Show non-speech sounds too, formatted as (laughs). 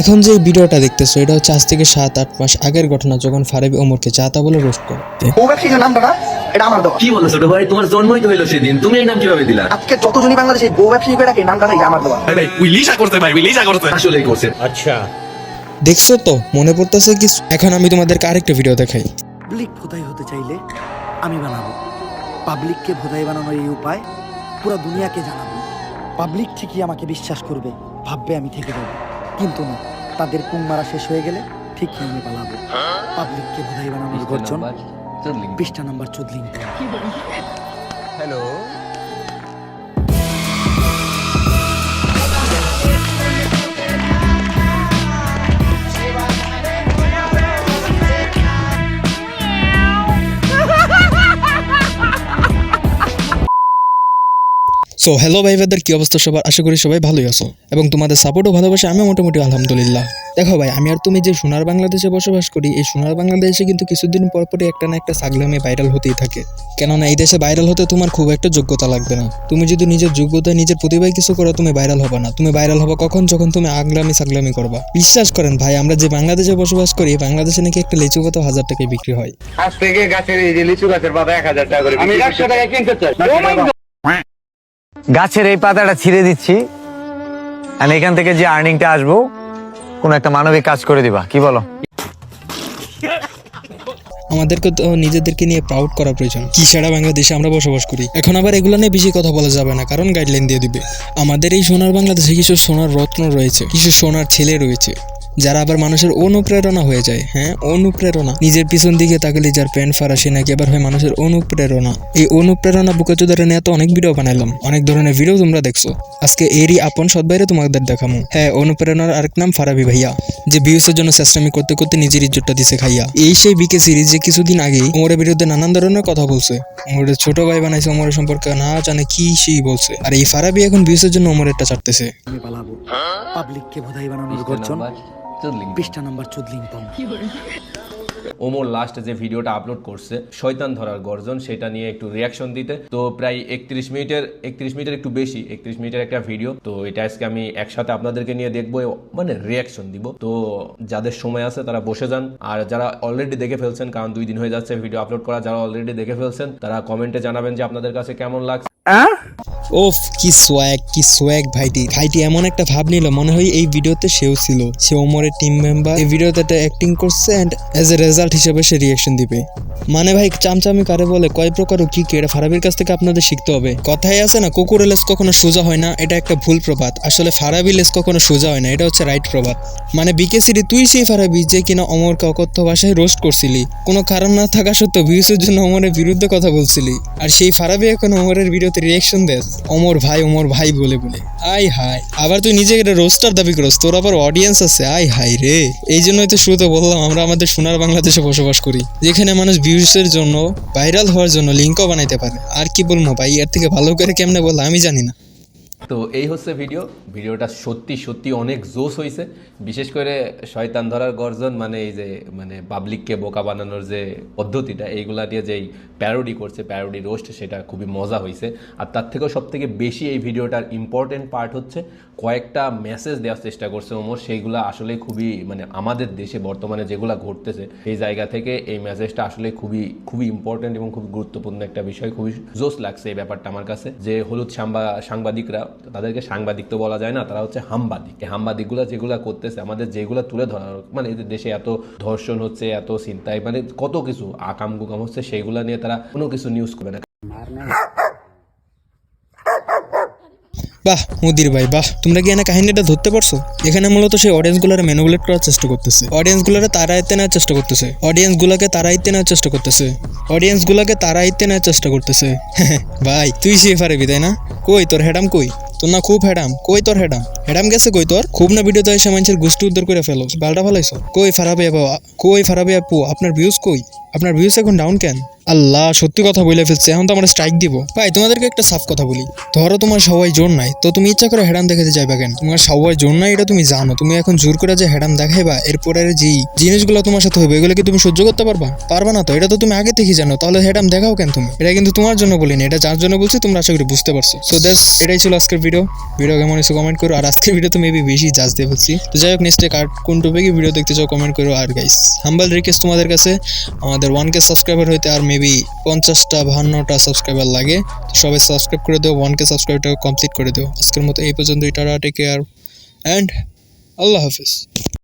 এখন যে ভিডিওটা দেখতেছো এটা হচ্ছে আজ থেকে সাত আট মাস আগের ঘটনা যখন ফারাবি ওমরকে চাতা বলে রোস্ট করে। এটা আমার দেওয়া কি বলো ছোট ভাই তোমার জন্মই তো হইল সেদিন। তুমি এই নাম কীভাবে দিলা? আজকে যতজনই বাংলাদেশে বউ ব্যবসায়ী করে ডাকে নামটা নাকি আমার দেওয়া ভাই উই লিসা করতে ভাই উই লিসা করতে আসলেই করছে। দেখছ তো মনে পড়তেছে কি এখন আমি তোমাদেরকে আরেকটা ভিডিও দেখাই। পাবলিক ভোদাই হতে চাইলে আমি বানাবো। পাবলিককে ভোদাই বানানোর এই উপায় পুরো দুনিয়াকে জানাব। পাবলিক ঠিকই আমাকে বিশ্বাস করবে ভাববে আমি থেকে যাব। কিন্তু না তাদের পুং মারা শেষ হয়ে গেলে ঠিক আমি পালাবো। পাবলিককে বোধাই বানানোর গর্জন। পৃষ্ঠা নাম্বার চোদ্লিং সো হ্যালো ভাই ভাইদের কি অবস্থা সবার? আশা করি সবাই ভালোই আছো। এবং তোমাদের সাপোর্টও ভালোবাসে আমি মোটামুটি আলহামদুলিল্লাহ। দেখো ভাই আমি আর তুমি যে সোনার বাংলাদেশে বসবাস করি এই সোনার বাংলাদেশে কিন্তু কিছুদিন পর পরই একটা না একটা সাগলামে ভাইরাল হতেই থাকে। কেননা এই দেশে ভাইরাল হতে তোমার খুব একটা যোগ্যতা লাগবে না। তুমি যদি নিজের যোগ্যতা নিজের প্রতিভায় কিছু করো তুমি ভাইরাল হবে না। তুমি ভাইরাল হবে কখন? যখন তুমি আগলামি সাগলামি করবা। বিশ্বাস করেন ভাই আমরা যে বাংলাদেশে বসবাস করি বাংলাদেশে নাকি একটা লিচু পাতা হাজার টাকায় বিক্রি হয়। আজ থেকে গাছের এই যে লিচু গাছের পাতা এক হাজার টাকা করে আমি একশো টাকা কিনতে চাই। গাছের এই পাতাটা ছিঁড়ে দিচ্ছি। আর এখান থেকে যে আর্নিংটা আসব, কোন একটা মানবিক কাজ করে দিবা, কি বলো? আমাদেরকে তো নিজেদেরকে নিয়ে প্রাউড করা প্রয়োজন। কি সারা বাংলাদেশে আমরা বসবাস করি? এখন আবার এগুলো নিয়ে বেশি কথা বলা যাবে না, কারণ গাইডলাইন দিয়ে দিবে। আমাদের এই সোনার বাংলাদেশে কিছু সোনার রত্ন রয়েছে, কিছু সোনার ছেলে রয়েছে। যারা আবার মানুষের অনুপ্রেরণা হয়ে যায় হ্যাঁ অনুপ্রেরণা। নিজের পিছন দিকে তাকালে যার প্যান্ট ফারা সে নাকি আবার হয় মানুষের অনুপ্রেরণা। এই অনুপ্রেরণা বুকে চোদারে নিয়ে তো অনেক ভিডিও বানাইলাম। অনেক ধরনের ভিডিও তোমরা দেখছ। আজকে এরই আপন সৎ বাইরে তোমাদের দেখামো। হ্যাঁ অনুপ্রেরণার আরেক নাম ফারাবি ভাইয়া, যে ভিউসের জন্য চেষ্টামি করতে করতে নিজের ইজ্জতটা দিছে খাইয়া। এই সেই বিকে সিরিজ যে কিছুদিন আগে ওমরের বিরুদ্ধে নানান ধরনের কথা বলছে। ওমরের ছোট ভাই বানাইছে ওমরের সম্পর্কে না জানে কি সেই বলছে। আর এই ফারাবি এখন ভিউসের জন্য ওমরেরটা চাটতেছে আমি পালাবো। পাবলিককে ভোদাই বানানোর গর্জন। পৃষ্ঠা নাম্বার চোদ্লিং পম ওমর লাস্ট যে ভিডিওটা আপলোড করছে শয়তান ধরার গর্জন সেটা নিয়ে একটু রিয়াকশন দিতে। তো প্রায় একত্রিশ মিনিটের একত্রিশ মিনিটের একটু বেশি একত্রিশ মিনিটের একটা ভিডিও তো এটা আজকে আমি একসাথে আপনাদেরকে নিয়ে দেখব মানে রিয়াকশন দিব। তো যাদের সময় আছে তারা বসে যান। আর যারা অলরেডি দেখে ফেলছেন কারণ দুই দিন হয়ে যাচ্ছে ভিডিও আপলোড করা যারা অলরেডি দেখে ফেলছেন তারা কমেন্টে জানাবেন যে আপনাদের কাছে কেমন লাগছে। ওফ, কি সোয়াগ কি সোয়াগ ভাইটি। ভাইটি এমন একটা ভাব নিল, মনে হয় এই ভিডিওতে সেও ছিল। সে ওমরের টিম মেম্বার এই ভিডিওতে একটা অ্যাক্টিং করছে অ্যান্ড এ রেজাল্ট হিসেবে সে দিবে। মানে ভাই, চামচামি কারে বলে, কয় প্রকার ও কি কি, এটা ফারাবির কাছ থেকে আপনাদের শিখতে হবে। কথাই আছে না লেস কখনো সোজা হয় না, এটা একটা ভুল প্রবাদ। আসলে ফারাবি লেস কখনো সোজা হয় না, এটা হচ্ছে রাইট প্রবাদ। মানে বিকে সিরি তুই সেই ফারাবি যে কিনা অমরকে অকথ্য ভাষায় রোস্ট করছিলি। কোনো কারণ না থাকা সত্ত্বেও ভিউসের জন্য অমরের বিরুদ্ধে কথা বলছিলি। আর সেই ফারাবি এখন অমরের ভিডিওতে রিয়াকশন দেস অমর ভাই অমর ভাই বলে বলে। আই হাই আবার তুই নিজেকে একটা রোস্টার দাবি করস। তোর আবার অডিয়েন্স আছে আই হাই রে। এই জন্যই তো শুরুতে বললাম, আমরা আমাদের সোনার বাংলাদেশে বসবাস করি। যেখানে মানুষ ভিউসের জন্য ভাইরাল হওয়ার জন্য লিঙ্কও বানাইতে পারে। আর কি বলব ভাই, এর থেকে ভালো করে কেমনে বলল আমি জানি না। তো এই হচ্ছে ভিডিও ভিডিওটা সত্যি সত্যি অনেক জোশ হয়েছে বিশেষ করে শয়তান ধরার গর্জন মানে এই যে মানে পাবলিককে বোকা বানানোর যে পদ্ধতিটা, এইগুলা দিয়ে যেই প্যারোডি করছে প্যারোডি রোস্ট সেটা খুবই মজা হয়েছে আর তার থেকেও সব থেকে বেশি এই ভিডিওটার ইম্পর্টেন্ট পার্ট হচ্ছে, কয়েকটা মেসেজ দেওয়ার চেষ্টা করছে ওমর। সেইগুলো আসলে খুবই মানে আমাদের দেশে বর্তমানে যেগুলো ঘটতেছে, সেই জায়গা থেকে এই মেসেজটা আসলে খুবই খুবই ইম্পর্টেন্ট এবং খুব গুরুত্বপূর্ণ একটা বিষয়। খুবই জোশ লাগছে এই ব্যাপারটা আমার কাছে। যে হলুদ সাংবা সাংবাদিকরা তাদেরকে সাংবাদিক তো বলা যায় না, তারা হচ্ছে হামবাদিক। হামবাদিকগুলো যেগুলো করতেছে, আমাদের যেগুলো তুলে ধরা মানে এদের দেশে এত ধর্ষণ হচ্ছে, এত চিন্তায় মানে কত কিছু আকাম গুকাম হচ্ছে সেইগুলো নিয়ে তারা কোনো কিছু নিউজ করবে না। বাহ, মুদির ভাই, বাহ। তোমরা কি এনে কাহিনীটা ধরতে পারছ? এখানে মূলত সেই অডিয়েন্সগুলার ম্যানুপুলেট করার চেষ্টা করতেছে। অডিয়েন্স গুলারে তারা আইতে নেওয়ার চেষ্টা করতেছে। অডিয়েন্স গুলাকে তারা আইতে নেওয়ার চেষ্টা করতেছে। অডিয়েন্স গুলাকে তারা আইতে নেওয়ার চেষ্টা করতেছে। (laughs) ভাই, তুই সে পারবি তাই না? কই, তোর হেডাম কই? তোর না খুব হেডাম। কই তোর হেডাম? হেডাম গেছে কই তোর? খুব না ভিডিওতে এসে মানুষের গোষ্ঠী উদ্ধার করে ফেলো। বালটা ফেলাইছো? কই ফারাবে বাবা কই ফারাবে আপু? আপনার ভিউজ কই? আপনার ভিউস এখন ডাউন কেন? আল্লাহ, সত্যি কথা বলে ফেলছে। এখন তো আমরা স্ট্রাইক দিব। ভাই, তোমাদেরকে একটা সাফ কথা বলি। ধরো তোমার সবাই জোর নাই, তো তুমি ইচ্ছা করে হেডাম দেখাতে যাইবা কেন? তোমার সবাই জোর নাই, এটা তুমি জানো। তুমি এখন জোর করে যে হেডাম দেখাইবা, এরপরে যেই জিনিসগুলো তোমার সাথে হবে, এগুলো কি তুমি সহ্য করতে পারবা? পারবা না তো, এটা তো তুমি আগে থেকেই জানো। তাহলে হেডাম দেখাও কেন তুমি? এটা কিন্তু তোমার জন্য বলিনি, এটা যার জন্য বলছি, তোমরা আশা করি বুঝতে পারছ। সো দ্যাটস এটাই ছিল আজকের ভিডিও ভিডিও কেমন এসে কমেন্ট করো। আর আজকের ভিডিও তো মেবি বেশি জাজ দিয়ে ফেলছি তো যাই হোক নেক্সটে কার্ড কোন টপিকে ভিডিও দেখতে চাও কমেন্ট করো। আর গাইস হাম্বাল রিকোয়েস্ট তোমাদের কাছে। আমাদের ওয়ান কে সাবস্ক্রাইবার হইতে আর মেবি পঞ্চাশটা, বাহান্নটা সাবস্ক্রাইবার লাগে। তো সবাই সাবস্ক্রাইব করে দেও ওয়ান কে সাবস্ক্রাইবটা কমপ্লিট করে দেও। আজকের মতো এই পর্যন্ত এটা টেক কেয়ার অ্যান্ড আল্লাহ হাফিজ।